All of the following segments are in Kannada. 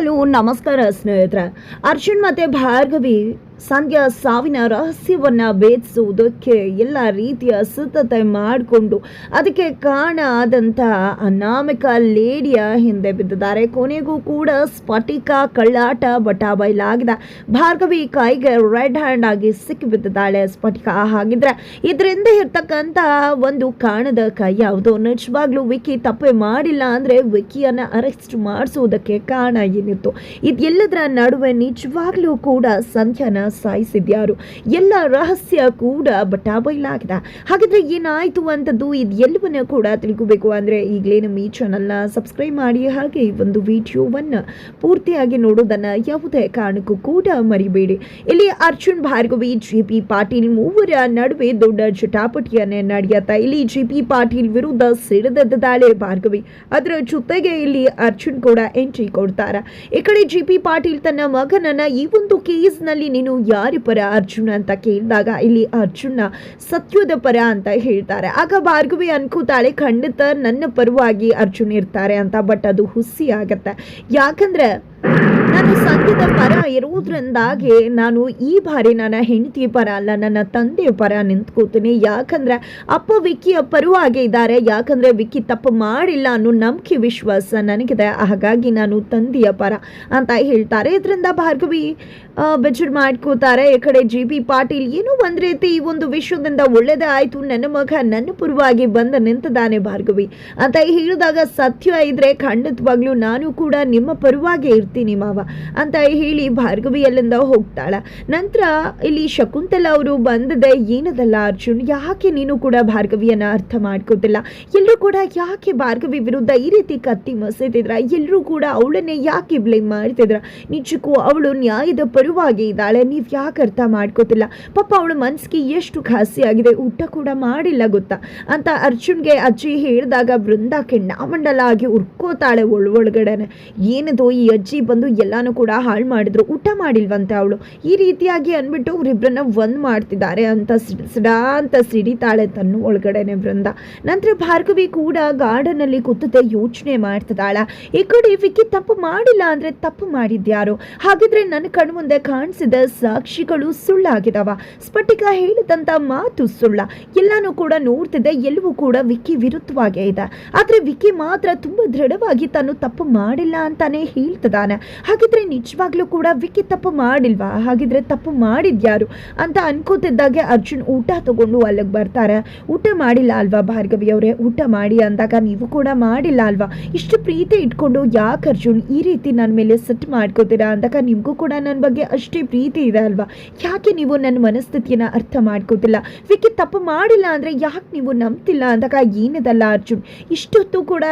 ಮೊದಲು ನಮಸ್ಕಾರ ಸ್ನೇಹಿತರೆ. ಅರ್ಜುನ್ ಮತ್ತೆ ಭಾರ್ಗವಿ ಸಂಧ್ಯಾ ಸಾವಿನ ರಹಸ್ಯವನ್ನ ಭೇದಿಸುವುದಕ್ಕೆ ಎಲ್ಲ ರೀತಿಯ ಸಿದ್ಧತೆ ಮಾಡಿಕೊಂಡು ಅದಕ್ಕೆ ಕಾರಣ ಆದಂಥ ಅನಾಮಿಕ ಲೇಡಿಯ ಹಿಂದೆ ಬಿದ್ದಿದ್ದಾರೆ. ಕೊನೆಗೂ ಕೂಡ ಸ್ಫಟಿಕ ಕಳ್ಳಾಟ ಬಟಾ ಬಯಲಾಗಿದೆ. ಭಾರ್ಗವಿ ಕೈಗೆ ರೆಡ್ ಹ್ಯಾಂಡ್ ಆಗಿ ಸಿಕ್ಕಿಬಿದ್ದಿದ್ದಾಳೆ ಸ್ಫಟಿಕ. ಹಾಗಿದ್ರೆ ಇದರಿಂದ ಇರ್ತಕ್ಕಂಥ ಒಂದು ಕಾರಣದ ಕೈ ಯಾವುದು? ನಿಜವಾಗ್ಲೂ ವಿಕಿ ತಪ್ಪೆ ಮಾಡಿಲ್ಲ ಅಂದ್ರೆ ವಿಕಿಯನ್ನ ಅರೆಸ್ಟ್ ಮಾಡಿಸುವುದಕ್ಕೆ ಕಾರಣ ಏನಿತ್ತು? ಇದೆಲ್ಲದರ ನಡುವೆ ನಿಜವಾಗ್ಲೂ ಕೂಡ ಸಂಖ್ಯಾನ ಸಾಯಿಸಿದ್ಯಾರು. ಎಲ್ಲ ರಹಸ್ಯ ಕೂಡ ಬಟಾಬೈಲಾಗಿದೆ ಹಾಗಿದ್ರೆ ಏನಾಯ್ತು ಅಂತದ್ದು ಇದೆಲ್ಲವನ್ನ ಕೂಡ ತಿಳ್ಕೋಬೇಕು ಅಂದ್ರೆ ಈಗಲೇ ನಮ್ಮ ಈ ಚಾನಲ್ನ ಸಬ್ಸ್ಕ್ರೈಬ್ ಮಾಡಿ ಹಾಗೆ ಈ ಒಂದು ವಿಡಿಯೋವನ್ನ ಪೂರ್ತಿಯಾಗಿ ನೋಡೋದನ್ನ ಯಾವುದೇ ಕಾರಣಕ್ಕೂ ಕೂಡ ಮರಿಬೇಡಿ. ಇಲ್ಲಿ ಅರ್ಜುನ್ ಭಾರ್ಗವಿ, ಜಿ ಪಿ ಪಾಟೀಲ್ ಮೂವರ ನಡುವೆ ದೊಡ್ಡ ಚಟಾಪಟಿಯನ್ನೇ ನಡೆಯುತ್ತಾ ಇಲ್ಲಿ ಜಿ ಪಿ ಪಾಟೀಲ್ ವಿರುದ್ಧ ಸಿಡಿದದ್ದಾಳೆ ಭಾರ್ಗವಿ. ಅದರ ಜೊತೆಗೆ ಇಲ್ಲಿ ಅರ್ಜುನ್ ಕೂಡ ಎಂಟ್ರಿ ಕೊಡ್ತಾರೆ. ಈ ಕಡೆ ಜಿ ಪಿ ಪಾಟೀಲ್ ತನ್ನ ಮಗನನ್ನ ಈ ಒಂದು ಕೇಸ್ನಲ್ಲಿ ನೀನು ಯಾರ ಪರ ಅರ್ಜುನ ಅಂತ ಕೇಳಿದಾಗ ಇಲ್ಲಿ ಅರ್ಜುನ ಸತ್ಯದ ಪರ ಅಂತ ಹೇಳ್ತಾರೆ. ಆಗ ಭಾರ್ಗವಿ ಅನ್ಕೋತಾಳೆ, ಖಂಡಿತ ನನ್ನ ಪರವಾಗಿ ಅರ್ಜುನ್ ಇರ್ತಾರೆ ಅಂತ ಬಟ್ ಅದು ಹುಸಿ ಆಗತ್ತೆ. ಯಾಕಂದ್ರೆ ನಾನು ಸತ್ಯದ ಪರ ಇರುವುದರಿಂದಾಗಿ ನಾನು ಈ ಬಾರಿ ನನ್ನ ಹೆಂಡತಿ ಪರ ಅಲ್ಲ, ನನ್ನ ತಂದೆಯ ಪರ ನಿಂತ್ಕೋತೀನಿ. ಯಾಕಂದ್ರೆ ಅಪ್ಪ ವಿಕ್ಕಿಯ ಪರವಾಗಿ ಇದ್ದಾರೆ. ಯಾಕಂದ್ರೆ ವಿಕ್ಕಿ ತಪ್ಪು ಮಾಡಿಲ್ಲ ಅನ್ನೋ ನಂಬಿಕೆ, ವಿಶ್ವಾಸ ನನಗಿದೆ. ಹಾಗಾಗಿ ನಾನು ತಂದೆಯ ಪರ ಅಂತ ಹೇಳ್ತಾರೆ. ಇದರಿಂದ ಭಾರ್ಗವಿ ಬೆಜರ್ ಮಾಡ್ಕೋತಾರೆ. ಈ ಕಡೆ ಜಿ ಪಿ ಪಾಟೀಲ್ ಏನೋ ಒಂದ್ ರೀತಿ ಈ ಒಂದು ವಿಶ್ವದಿಂದ ಒಳ್ಳೇದೇ ಆಯ್ತು. ನನ್ನ ಮಗ ನನ್ನ ಪರವಾಗಿ ಬಂದ ನಿಂತಿದ್ದಾನೆ ಭಾರ್ಗವಿ ಅಂತ ಹೇಳಿದಾಗ ಸತ್ಯ ಇದ್ರೆ ಖಂಡಿತವಾಗ್ಲೂ ನಾನು ಕೂಡ ನಿಮ್ಮ ಪರವಾಗಿ ಇರ್ತೀನಿ. ಮಾವ ಅಂತ ಹೇಳಿ ಭಾರ್ಗವಿ ಅಲ್ಲಿಂದ ಹೋಗ್ತಾಳ. ನಂತರ ಇಲ್ಲಿ ಶಕುಂತಲ ಅವರು ಬಂದದೆ ಏನದಲ್ಲ ಅರ್ಜುನ್, ಯಾಕೆ ನೀನು ಕೂಡ ಭಾರ್ಗವಿಯನ್ನ ಅರ್ಥ ಮಾಡ್ಕೋತಿಲ್ಲ? ಎಲ್ಲರೂ ಕೂಡ ಯಾಕೆ ಭಾರ್ಗವಿ ವಿರುದ್ಧ ಈ ರೀತಿ ಕತ್ತಿ ಮಸೆತಿದ್ರ ಎಲ್ಲರೂ ಕೂಡ ಅವಳನ್ನೇ ಯಾಕೆ ಬ್ಲೇಮ್ ಮಾಡ್ತಿದ್ರ? ನಿಜಕ್ಕೂ ಅವಳು ನ್ಯಾಯದ ಪರವಾಗಿ ಇದ್ದಾಳೆ, ನೀವು ಯಾಕೆ ಅರ್ಥ ಮಾಡ್ಕೋತಿಲ್ಲ? ಪಾಪ ಅವಳ ಮನಸ್ಸಿಗೆ ಎಷ್ಟು ಖಾಸಿ ಆಗಿದೆ ಊಟ ಕೂಡ ಮಾಡಿಲ್ಲ ಗೊತ್ತಾ? ಅಂತ ಅರ್ಜುನ್ಗೆ ಅಜ್ಜಿ ಹೇಳಿದಾಗ ಬೃಂದ ಕೆಂಡಾಮಂಡಲ ಆಗಿ ಉರ್ಕೋತಾಳೆ ಒಳ್ ಒಳಗಡೆನೆ. ಏನದು ಈ ಅಜ್ಜಿ ಬಂದು ಎಲ್ಲಾನು ಕೂಡ ಹಾಳು ಮಾಡಿದ್ರು. ಊಟ ಮಾಡಿಲ್ವಂತೆ ಅವಳು. ಈ ರೀತಿಯಾಗಿ ಅಂದ್ಬಿಟ್ಟು ಅವರಿಬ್ಬರನ್ನ ಒಂದ್ ಮಾಡ್ತಿದ್ದಾರೆ ಅಂತ ಸಿಡ್- ಅಂತ ಸಿಡಿತಾಳೆ ತನ್ನ ಒಳಗಡೆನೆ ಬೃಂದ ನಂತರ ಭಾರ್ಗವಿ ಕೂಡ ಗಾರ್ಡನ್ ಅಲ್ಲಿ ಕೂತದೆ ಯೋಚನೆ ಮಾಡ್ತಿದ್ದಾಳ. ಈ ಕಡೆ ವಿಕ್ಕಿ ತಪ್ಪು ಮಾಡಿಲ್ಲ ಅಂದ್ರೆ ತಪ್ಪು ಮಾಡಿದ್ಯಾರು? ಹಾಗಿದ್ರೆ ನನ್ನ ಕಣ್ಣು ಮುಂದೆ ಕಾಣಿಸಿದ ಸಾಕ್ಷಿಗಳು ಸುಳ್ಳಾಗಿದಾವ. ಸ್ಫಟಿಕ ಹೇಳಿದಂತ ಮಾತು ಸುಳ್ಳ. ಎಲ್ಲಾನು ಕೂಡ ನೋಡ್ತಿದೆ, ಎಲ್ಲವೂ ಕೂಡ ವಿಕ್ಕಿ ವಿರುದ್ಧವಾಗೇ ಇದೆ. ಆದ್ರೆ ವಿಕ್ಕಿ ಮಾತ್ರ ತುಂಬಾ ದೃಢವಾಗಿ ತಾನು ತಪ್ಪು ಮಾಡಿಲ್ಲ ಅಂತಾನೆ ಹೇಳ್ತಿದ್ದಾನೆ. ಹಾಗಿದ್ರೆ ನಿಜವಾಗ್ಲೂ ಕೂಡ ವಿಕಿ ತಪ್ಪು ಮಾಡಿಲ್ವಾ? ಹಾಗಿದ್ರೆ ತಪ್ಪು ಮಾಡಿದ್ಯಾರು? ಅಂತ ಅನ್ಕೋತಿದ್ದಾಗೆ ಅರ್ಜುನ್ ಊಟ ತಗೊಂಡು ಅಲ್ಲಿಗೆ ಬರ್ತಾರೆ. ಊಟ ಮಾಡಿಲ್ಲ ಅಲ್ವಾ ಭಾರ್ಗವಿ ಅವರೇ? ಊಟ ಮಾಡಿ ಅಂದಾಗ ನೀವು ಕೂಡ ಮಾಡಿಲ್ಲ ಅಲ್ವಾ? ಇಷ್ಟು ಪ್ರೀತಿ ಇಟ್ಕೊಂಡು ಯಾಕೆ ಅರ್ಜುನ್ ಈ ರೀತಿ ನನ್ನ ಮೇಲೆ ಸೆಟ್ ಮಾಡ್ಕೋತೀರಾ ಅಂದಾಗ ನಿಮಗೂ ಕೂಡ ನನ್ನ ಬಗ್ಗೆ ಅಷ್ಟೇ ಪ್ರೀತಿ ಇದೆ ಅಲ್ವಾ? ಯಾಕೆ ನೀವು ನನ್ನ ಮನಸ್ಥಿತಿಯನ್ನು ಅರ್ಥ ಮಾಡ್ಕೋತಿಲ್ಲ? ವಿಕಿ ತಪ್ಪು ಮಾಡಿಲ್ಲ ಅಂದರೆ ಯಾಕೆ ನೀವು ನಂಬ್ತಿಲ್ಲ ಅಂದಾಗ ಏನಿದಲ್ಲ ಅರ್ಜುನ್? ಇಷ್ಟೊತ್ತು ಕೂಡ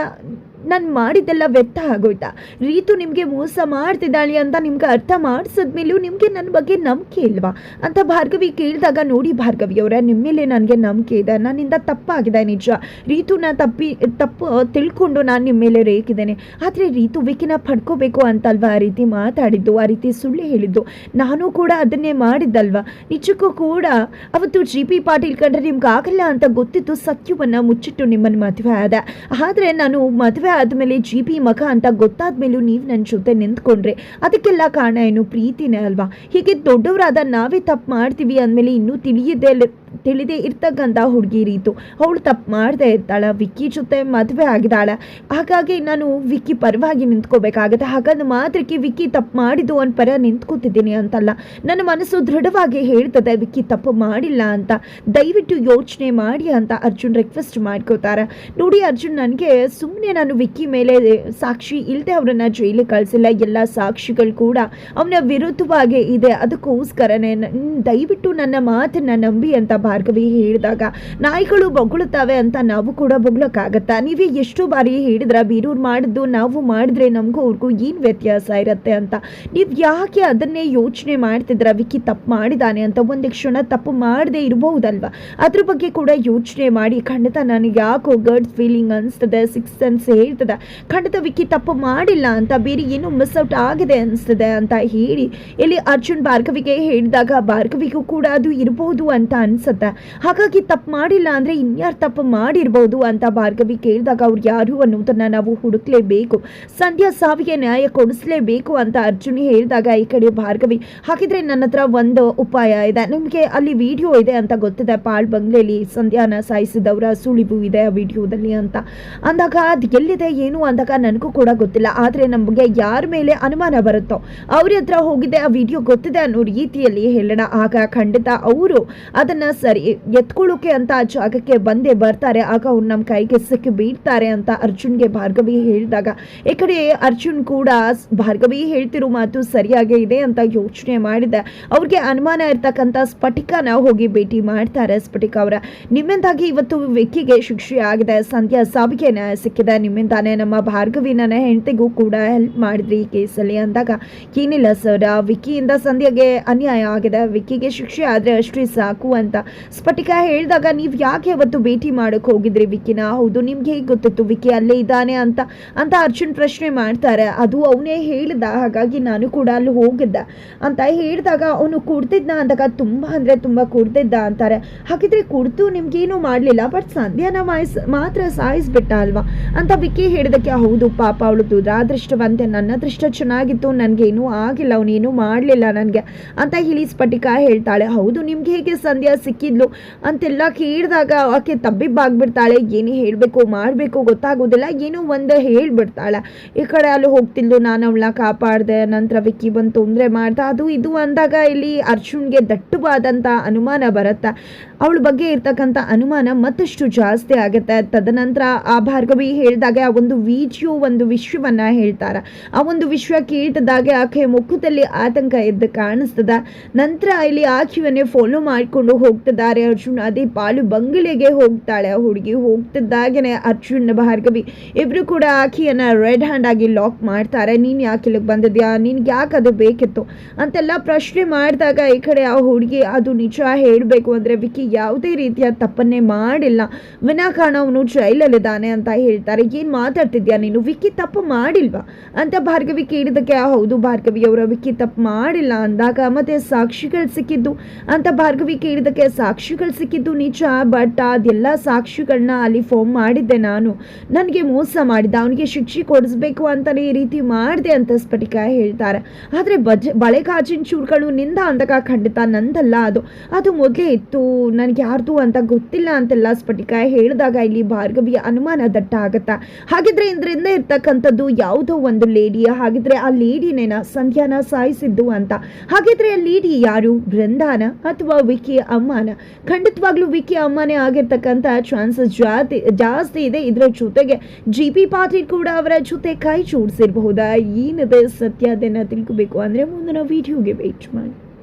ನಾನು ಮಾಡಿದ್ದೆಲ್ಲ ವ್ಯರ್ಥ ಆಗೋಯ್ತಾ? ರೀತು ನಿಮಗೆ ಮೋಸ ಮಾಡ್ತಿದ್ದಾಳೆ ಅಂತ ನಿಮ್ಗೆ ಅರ್ಥ ಮಾಡಿಸಿದ್ಮೇಲೂ ನಿಮಗೆ ನನ್ನ ಬಗ್ಗೆ ನಂಬಿಕೆ ಇಲ್ವಾ? ಅಂತ ಭಾರ್ಗವಿ ಕೇಳಿದಾಗ ನೋಡಿ ಭಾರ್ಗವಿ ಅವರೇ ನಿಮ್ಮ ಮೇಲೆ ನನಗೆ ನಂಬಿಕೆ ಇದೆ. ನನ್ನಿಂದ ತಪ್ಪಾಗಿದೆ ನಿಜ. ರೀತುನ ತಪ್ಪಿ, ತಪ್ಪು ತಿಳ್ಕೊಂಡು ನಾನು ನಿಮ್ಮ ಮೇಲೆ ರೇಖಿದ್ದೇನೆ ಆದರೆ ರೀತು ವಿಕಿನ ಪಡ್ಕೋಬೇಕು ಅಂತಲ್ವಾ? ಆ ರೀತಿ ಮಾತಾಡಿದ್ದು, ಆ ರೀತಿ ಸುಳ್ಳು ಹೇಳಿದ್ದು. ನಾನು ಕೂಡ ಅದನ್ನೇ ಮಾಡಿದ್ದಲ್ವ? ನಿಜಕ್ಕೂ ಕೂಡ ಅವತ್ತು ಜಿ ಪಿ ಪಾಟೀಲ್ ಕಂಡ್ರೆ ನಿಮ್ಗೆ ಆಗಲ್ಲ ಅಂತ ಗೊತ್ತಿತ್ತು ಸತ್ಯವನ್ನು ಮುಚ್ಚಿಟ್ಟು ನಿಮ್ಮನ್ನು ಮದುವೆ ಆದ. ಆದರೆ ನಾನು ಮದುವೆ ಆದಮೇಲೆ ಜಿ ಪಿ ಮಗ ಅಂತ ಗೊತ್ತಾದ್ಮೇಲೂ ನೀವು ನನ್ನ ಜೊತೆ ನಿಂತ್ಕೊಂಡ್ರೆ ಅದಕ್ಕೆಲ್ಲ ಕಾರಣ ಏನು ಪ್ರೀತಿನೇ ಅಲ್ವಾ? ಹೀಗೆ ದೊಡ್ಡವರಾದ ನಾವೇ ತಪ್ಪು ಮಾಡ್ತೀವಿ ಅಂದಮೇಲೆ ಇನ್ನೂ ತಿಳಿಯದೆ ತಿಳಿದೇ ಇರ್ತಕ್ಕಂಥ ಹುಡುಗಿ ರೀತು. ಅವಳು ತಪ್ಪು ಮಾಡದೆ ಇರ್ತಾಳೆ, ವಿಕ್ಕಿ ಜೊತೆ ಮದುವೆ ಆಗಿದ್ದಾಳೆ. ಹಾಗಾಗಿ ನಾನು ವಿಕ್ಕಿ ಪರವಾಗಿ ನಿಂತ್ಕೋಬೇಕಾಗತ್ತೆ. ಹಾಗಾದ ಮಾತ್ರಕ್ಕೆ ವಿಕ್ಕಿ ತಪ್ಪು ಮಾಡಿದ್ದು ಒಂದು ಪರ ನಿಂತ್ಕೋತಿದ್ದೀನಿ ಅಂತಲ್ಲ. ನನ್ನ ಮನಸ್ಸು ದೃಢವಾಗಿ ಹೇಳ್ತದೆ, ವಿಕ್ಕಿ ತಪ್ಪು ಮಾಡಿಲ್ಲ ಅಂತ. ದಯವಿಟ್ಟು ಯೋಚನೆ ಮಾಡಿ ಅಂತ ಅರ್ಜುನ್ ರಿಕ್ವೆಸ್ಟ್ ಮಾಡ್ಕೋತಾರೆ ನೋಡಿ ಅರ್ಜುನ್, ನನಗೆ ಸುಮ್ಮನೆ ನಾನು ವಿಕ್ಕಿ ಮೇಲೆ ಸಾಕ್ಷಿ ಇಲ್ಲದೆ ಅವರನ್ನು ಜೈಲಿಗೆ ಕಳಿಸಿಲ್ಲ. ಎಲ್ಲ ಸಾಕ್ಷಿಗಳು ಕೂಡ ಅವನ ವಿರುದ್ಧವಾಗಿ ಇದೆ. ಅದಕ್ಕೋಸ್ಕರನೇ ದಯವಿಟ್ಟು ನನ್ನ ಮಾತನ್ನ ನಂಬಿ ಅಂತ ಭಾರ್ಗವಿ ಹೇಳಿದಾಗ, ನಾಯಿಗಳು ಬೊಗಳುತ್ತವೆ ಅಂತ ನಾವು ಕೂಡ ಬೊಗಳಕ್ಕಾಗತ್ತಾ? ನೀವೇ ಎಷ್ಟು ಬಾರಿ ಹೇಳಿದ್ರ, ಬೀರೂರು ಮಾಡಿದ್ದು ನಾವು ಮಾಡಿದ್ರೆ ನಮಗೂ ಅವ್ರಿಗೂ ಏನು ವ್ಯತ್ಯಾಸ ಇರುತ್ತೆ ಅಂತ. ನೀವು ಯಾಕೆ ಅದನ್ನೇ ಯೋಚನೆ ಮಾಡ್ತಿದ್ರ? ವಿಕ್ಕಿ ತಪ್ಪು ಮಾಡಿದಾನೆ ಅಂತ ಒಂದು ಕ್ಷಣ ತಪ್ಪು ಮಾಡದೆ ಇರಬಹುದಲ್ವಾ ಅದ್ರ ಬಗ್ಗೆ ಕೂಡ ಯೋಚನೆ ಮಾಡಿ. ಖಂಡಿತ ನನಗೆ ಯಾಕೋ ಗರ್ಡ್ಸ್ ಫೀಲಿಂಗ್ ಅನಿಸ್ತದೆ, ಸಿಕ್ಸ್ ಸೆನ್ಸ್ ಹೇಳ್ತದೆ. ಖಂಡಿತ ವಿಕ್ಕಿ ತಪ್ಪು ಮಾಡಿಲ್ಲ ಅಂತ, ಬೇರೆ ಏನೋ ಮಿಸ್ ಔಟ್ ಆಗಿದೆ ಅನಿಸ್ತದೆ ಅಂತ ಹೇಳಿ. ಇಲ್ಲಿ ಅರ್ಜುನ್ ಭಾರ್ಗವಿಗೆ ಹೇಳಿದಾಗ, ಭಾರ್ಗವಿಗೂ ಕೂಡ ಅದು ಇರಬಹುದು ಅಂತ ಅನ್ಸುತ್ತೆ. ಅನ್ಸುತ್ತೆ ಹಾಗಾಗಿ ತಪ್ಪು ಮಾಡಿಲ್ಲ ಅಂದರೆ ಇನ್ಯಾರು ತಪ್ಪು ಮಾಡಿರ್ಬೋದು ಅಂತ ಭಾರ್ಗವಿ ಕೇಳಿದಾಗ ಅವ್ರು ಯಾರು ಅನ್ನೋದನ್ನು ನಾವು ಹುಡುಕ್ಲೇಬೇಕು. ಸಂಧ್ಯಾ ಸಾವಿಗೆ ನ್ಯಾಯ ಕೊಡಿಸ್ಲೇಬೇಕು ಅಂತ ಅರ್ಜುನ್ ಹೇಳಿದಾಗ ಈ ಕಡೆ ಭಾರ್ಗವಿ, ಹಾಗಿದ್ರೆ ನನ್ನ ಹತ್ರ ಒಂದು ಉಪಾಯ ಇದೆ. ನಿಮಗೆ ಅಲ್ಲಿ ವಿಡಿಯೋ ಇದೆ ಅಂತ ಗೊತ್ತಿದೆ. ಪಾಳ್ ಬಂಗ್ಲೆಯಲ್ಲಿ ಸಂಧ್ಯಾನ ಸಾಯಿಸಿದವರ ಸುಳಿವು ಇದೆ ಆ ವಿಡಿಯೋದಲ್ಲಿ ಅಂತ. ಅಂದಾಗ, ಅದು ಎಲ್ಲಿದೆ? ಏನು? ಅಂದಾಗ, ನನಗೂ ಕೂಡ ಗೊತ್ತಿಲ್ಲ. ಆದರೆ ನಮಗೆ ಯಾರ ಮೇಲೆ ಅನುಮಾನ ಬರುತ್ತೋ, ಅವ್ರ ಹತ್ರ ಹೋಗಿದೆ ಆ ವಿಡಿಯೋ ಗೊತ್ತಿದೆ ಅನ್ನೋ ರೀತಿಯಲ್ಲಿ ಹೇಳೋಣ. ಆಗ ಖಂಡಿತ ಅವರು ಅದನ್ನ ಸರಿ, ಎತ್ಕೊಳ್ಳೋಕೆ ಅಂತ ಆ ಜಾಗಕ್ಕೆ ಬಂದೇ ಬರ್ತಾರೆ. ಆಗ ಅವ್ರು ನಮ್ಮ ಕೈಗೆ ಸಿಕ್ಕಿ ಬೀಳ್ತಾರೆ ಅಂತ ಅರ್ಜುನ್ಗೆ ಭಾರ್ಗವಿ ಹೇಳಿದಾಗ. ಈ ಕಡೆ ಅರ್ಜುನ್ ಕೂಡ, ಭಾರ್ಗವಿ ಹೇಳ್ತಿರೋ ಮಾತು ಸರಿಯಾಗೇ ಇದೆ ಅಂತ ಯೋಚನೆ ಮಾಡಿದೆ. ಅವ್ರಿಗೆ ಅನುಮಾನ ಇರ್ತಕ್ಕಂಥ ಸ್ಫಟಿಕನ ಹೋಗಿ ಭೇಟಿ ಮಾಡ್ತಾರೆ ಸ್ಫಟಿಕ ಅವರ. ನಿಮ್ಮಿಂದಾಗಿ ಇವತ್ತು ವಿಕ್ಕಿಗೆ ಶಿಕ್ಷೆ ಆಗಿದೆ. ಸಂಧ್ಯಾ ಸಾವಿಗೆ ನ್ಯಾಯ ಸಿಕ್ಕಿದೆ. ನಿಮ್ಮಿಂದಾನೇ ನಮ್ಮ ಭಾರ್ಗವಿ ನನ್ನ ಹೆಂಡತಿಗೂ ಕೂಡ ಹೆಲ್ಪ್ ಮಾಡಿದ್ರಿ ಈ ಕೇಸಲ್ಲಿ ಅಂದಾಗ. ಏನಿಲ್ಲ ಸರ್, ವಿಕ್ಕಿಯಿಂದ ಸಂಧ್ಯಾಗೆ ಅನ್ಯಾಯ ಆಗಿದೆ. ವಿಕ್ಕಿಗೆ ಶಿಕ್ಷೆ ಆದರೆ ಅಷ್ಟೇ ಸಾಕು ಅಂತ. ಸ್ಫಟಿಕ ಹೇಳಿದಾಗ ನೀವು ಯಾಕೆ ಅವತ್ತು ಭೇಟಿ ಮಾಡೋಕೆ ಹೋಗಿದ್ರಿ ವಿಕಿನ ಹೌದು, ನಿಮ್ಗೆ ಹೇಗೆ ಗೊತ್ತಿತ್ತು? ವಿಕಿ ಅಲ್ಲೇ ಇದ್ದಾನೆ ಅಂತ ಅಂತ ಅರ್ಜುನ್ ಪ್ರಶ್ನೆ ಮಾಡ್ತಾರೆ. ಅದು ಅವನೇ ಹೇಳಿದ, ಹಾಗಾಗಿ ನಾನು ಕೂಡ ಅಲ್ಲಿ ಹೋಗಿದ್ದ ಅಂತ ಹೇಳಿದಾಗ ಅವನು ಕುಡ್ತಿದ್ದ ಅಂದಾಗ ತುಂಬ ಅಂದರೆ ತುಂಬ ಕುಡ್ತಿದ್ದ ಅಂತಾರೆ. ಹಾಗಿದ್ರೆ ಕುಡ್ದು ನಿಮ್ಗೇನು ಮಾಡಲಿಲ್ಲ ಬಟ್ ಸಂಧ್ಯಾನ ಮಾಯಿಸ್, ಮಾತ್ರ ಸಾಯಿಸ್ಬಿಟ್ಟ ಅಲ್ವಾ? ಅಂತ ವಿಕಿ ಹೇಳಿದಕ್ಕೆ, ಹೌದು ಪಾಪ ಅವಳು ದುರಾದೃಷ್ಟವಂತೆ, ನನ್ನ ಅದೃಷ್ಟ ಚೆನ್ನಾಗಿತ್ತು, ನನಗೇನೂ ಆಗಿಲ್ಲ, ಅವನೇನು ಮಾಡಲಿಲ್ಲ ನನಗೆ ಅಂತ ಹೇಳಿ ಸ್ಫಟಿಕ ಹೇಳ್ತಾಳೆ. ಹೌದು, ನಿಮ್ಗೆ ಹೇಗೆ ಸಂಧ್ಯಾ ಸಿಕ್ಕಿದ್ಲು ಅಂತೆಲ್ಲ ಕೇಳಿದಾಗ ಆಕೆ ತಬ್ಬಿಬ್ಬಾಗ್ಬಿಡ್ತಾಳೆ. ಏನು ಹೇಳಬೇಕು, ಮಾಡಬೇಕು ಗೊತ್ತಾಗೋದಿಲ್ಲ. ಏನೋ ಒಂದು ಹೇಳ್ಬಿಡ್ತಾಳೆ. ಈ ಕಡೆ ಅಲ್ಲಿ ಹೋಗ್ತಿದ್ಲು. ನಾನು ಅವಳನ್ನ ಕಾಪಾಡಿದೆ. ನಂತರ ವಿಕ್ಕಿ ಬಂದು ತೊಂದರೆ ಮಾಡ್ದೆ ಅದು ಇದು ಅಂದಾಗ ಇಲ್ಲಿ ಅರ್ಜುನ್ಗೆ ದಟ್ಟವಾದಂಥ ಅನುಮಾನ ಬರುತ್ತೆ. ಅವಳ ಬಗ್ಗೆ ಇರ್ತಕ್ಕಂಥ ಅನುಮಾನ ಮತ್ತಷ್ಟು ಜಾಸ್ತಿ ಆಗುತ್ತೆ. ತದನಂತರ ಆ ಭಾರ್ಗವಿ ಹೇಳಿದಾಗ ಆ ಒಂದು ವಿಡಿಯೋ, ಒಂದು ವಿಶ್ವವನ್ನು ಹೇಳ್ತಾರೆ. ಆ ಒಂದು ವಿಶ್ವ ಕೇಳಿದಾಗ ಆಕೆ ಮುಖದಲ್ಲಿ ಆತಂಕ ಎದ್ದು ಕಾಣಿಸ್ತದ. ನಂತರ ಇಲ್ಲಿ ಆಕೆಯನ್ನೇ ಫಾಲೋ ಮಾಡಿಕೊಂಡು ಹೋಗ್ತಿದ್ದಾರೆ ಅರ್ಜುನ್ ಅದೇ ಪಾಲು ಬಂಗಲೆಗೆ ಹೋಗ್ತಾಳೆ. ಆ ಹುಡುಗಿ ಹೋಗ್ತಿದ್ದಾಗನೆ ಅರ್ಜುನ್ ಭಾರ್ಗವಿ. ಇಬ್ರು ಕೂಡ ಆಕೆಯನ್ನ ರೆಡ್ ಹ್ಯಾಂಡ್ ಆಗಿ ಲಾಕ್ ಮಾಡ್ತಾರೆ. ನೀನು ಯಾಕೆ ಇಲ್ಲಿಗೆ ಬಂದಿದ್ಯಾ? ನಿನ್ಗೆ ಯಾಕೆ ಅದು ಬೇಕಿತ್ತು? ಅಂತೆಲ್ಲ ಪ್ರಶ್ನೆ ಮಾಡಿದಾಗ ಈ ಕಡೆ ಆ ಹುಡುಗಿ ಅದು ನಿಜ ಹೇಳಬೇಕು ಅಂದ್ರೆ ವಿಕಿ ಯಾವುದೇ ರೀತಿಯ ತಪ್ಪನ್ನೇ ಮಾಡಿಲ್ಲ. ವಿನಾಕಾರಣ ಅವನು ಜೈಲಲ್ಲಿದ್ದಾನೆ ಅಂತ ಹೇಳ್ತಾರೆ. ಏನ್ ಮಾತಾಡ್ತಿದ್ಯಾ ನೀನು? ವಿಕ್ಕಿ ತಪ್ಪು ಮಾಡಿಲ್ವಾ? ಅಂತ ಭಾರ್ಗವಿ ಕೇಳಿದಕ್ಕೆ "ಆ, ಹೌದು ಭಾರ್ಗವಿ ಅವರ ವಿಕ್ಕಿ ತಪ್ಪು ಮಾಡಿಲ್ಲ ಅಂದಾಗ ಮತ್ತೆ ಸಾಕ್ಷಿಗಳು ಸಿಕ್ಕಿದ್ದು ಅಂತ ಭಾರ್ಗವಿ ಕೇಳಿದಕ್ಕೆ ಸಾಕ್ಷಿಗಳು ಸಿಕ್ಕಿದ್ದು ನಿಜ ಬಟ್ ಅದೆಲ್ಲ ಸಾಕ್ಷಿಗಳನ್ನ ಅಲ್ಲಿ ಫೋನ್ ಮಾಡಿದ್ದೆ ನಾನು. ನನಗೆ ಮೋಸ ಮಾಡಿದ್ದ, ಅವನಿಗೆ ಶಿಕ್ಷೆ ಕೊಡಿಸ್ಬೇಕು ಅಂತಲೇ ಈ ರೀತಿ ಮಾಡಿದೆ ಅಂತ ಸ್ಫಟಿಕ ಹೇಳ್ತಾರೆ. ಆದರೆ ಬಜ, ಬಳೆಗಾಜಿನ ಚೂರುಗಳು ನಿಂದ ಅಂದಾಗ ಖಂಡಿತ ನಂದಲ್ಲ ಅದು. ಅದು ಮೊದಲೇ ಇತ್ತು, ನನಗೆ ಯಾರ್ದು ಅಂತ ಗೊತ್ತಿಲ್ಲ ಅಂತೆಲ್ಲ ಸ್ಫಟಿಕ ಹೇಳಿದಾಗ ಇಲ್ಲಿ ಭಾರ್ಗವಿಯ ಅನುಮಾನ ದಟ್ಟ ಆಗುತ್ತೆ. ಹಾಗಿದ್ರೆ ಇದರಿಂದ ಇರ್ತಕ್ಕಂಥದ್ದು ಯಾವುದೋ ಒಂದು ಲೇಡಿಯ ಹಾಗಿದ್ರೆ ಆ ಲೇಡಿನೇನ ಸಂಧ್ಯಾನ ಸಾಯಿಸಿದ್ದು ಅಂತ. ಹಾಗಿದ್ರೆ ಆ ಲೇಡಿ ಯಾರು? ಬೃಂದಾನ ಅಥವಾ ವಿಕಿ ಅಮ್ಮನ? ಖಂಡಿತವಾಗ್ಲೂ ವಿಕಿ ಅಮ್ಮನೇ ಆಗಿರ್ತಕ್ಕಂಥ ಚಾನ್ಸಸ್ ಜಾತಿ, ಜಾಸ್ತಿ ಇದೆ. ಇದರ ಜೊತೆಗೆ ಜಿ ಪಿ ಪಾಟೀಲ್ ಕೂಡ ಅವರ ಜೊತೆ ಕೈ ಜೋಡಿಸಿರಬಹುದಾ? ಏನಿದೆ ಸತ್ಯ ಅದನ್ನು ತಿಳ್ಕೋಬೇಕು ಅಂದರೆ ಮುಂದಿನ ವಿಡಿಯೋಗೆ ವೇಟ್ ಮಾಡಿ.